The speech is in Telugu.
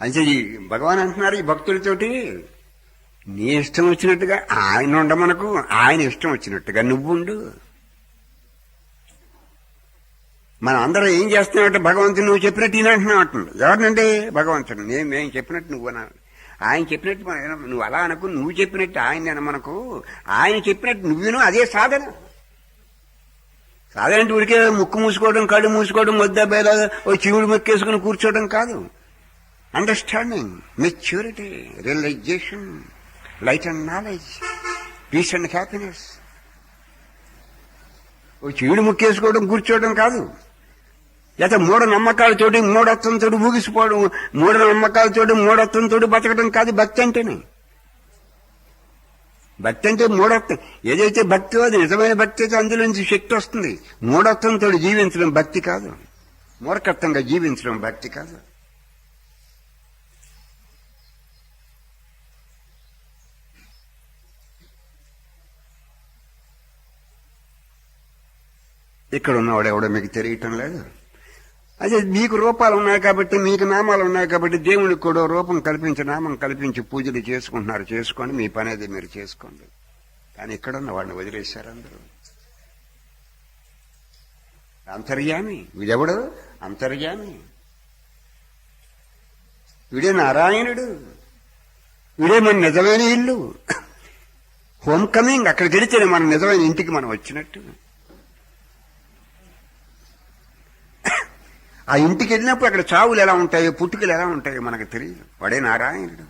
అంటే ఈ భగవాన్ అంటున్నారు ఈ భక్తులతోటి నీ ఇష్టం వచ్చినట్టుగా ఆయన ఉండ మనకు ఆయన ఇష్టం వచ్చినట్టుగా నువ్వుండు మనం అందరం ఏం చేస్తున్నామంటే భగవంతుడు నువ్వు చెప్పినట్టు ఈయన అంటున్నావు ఎవరినండి భగవంతుడు? నేను మేము చెప్పినట్టు నువ్వు అన్నా ఆయన చెప్పినట్టు మనం నువ్వు అలా అనకు నువ్వు చెప్పినట్టు ఆయన మనకు ఆయన చెప్పినట్టు నువ్వును అదే సాధన. సాధన అంటే ఊరికే ముక్కు మూసుకోవడం కళ్ళు మూసుకోవడం వద్ద బేద ఓ చెవుడు మొక్కేసుకుని కూర్చోవడం కాదు. Understanding maturity realization light and knowledge peace and happiness ఓ చీడు ముక్కేసుకోవడం కూర్చోవడం కాదు. లేకపోతే మూఢ నమ్మకాలతోటి మూఢత్వంతో ఊగిసిపోవడం మూఢ నమ్మకాలతోటి మూఢత్వంతో బతకడం కాదు భక్తి అంటేనే. భక్తి అంటే మూఢత్వం. ఏదైతే భక్తి అది నిజమైన భక్తి అయితే అందులో నుంచి శక్తి వస్తుంది. మూఢత్వంతో జీవించడం భక్తి కాదు. మూర్ఖత్వంగా జీవించడం భక్తి కాదు. ఇక్కడ ఉన్నవాడు ఎవడో మీకు తెలియటం లేదు. అదే మీకు రూపాలు ఉన్నాయి కాబట్టి మీకు నామాలు ఉన్నాయి కాబట్టి దేవునికి కూడా రూపం కల్పించి నామం కల్పించి పూజలు చేసుకుంటున్నారు. చేసుకోండి మీ పని అది మీరు చేసుకోండి. కానీ ఇక్కడ ఉన్న వాడిని వదిలేశారు అందరూ. అంతర్యామి. వీడెవడు? అంతర్యామి. వీడే నారాయణుడు. వీడే మన నిజమైన ఇల్లు. Home coming. అక్కడికి వెళితేనే మన నిజమైన ఇంటికి మనం వచ్చినట్టు. ఆ ఇంటికి వెళ్ళినప్పుడు అక్కడ చావులు ఎలా ఉంటాయో పుట్టుకలు ఎలా ఉంటాయో మనకు తెలియదు. వాడే నారాయణుడు.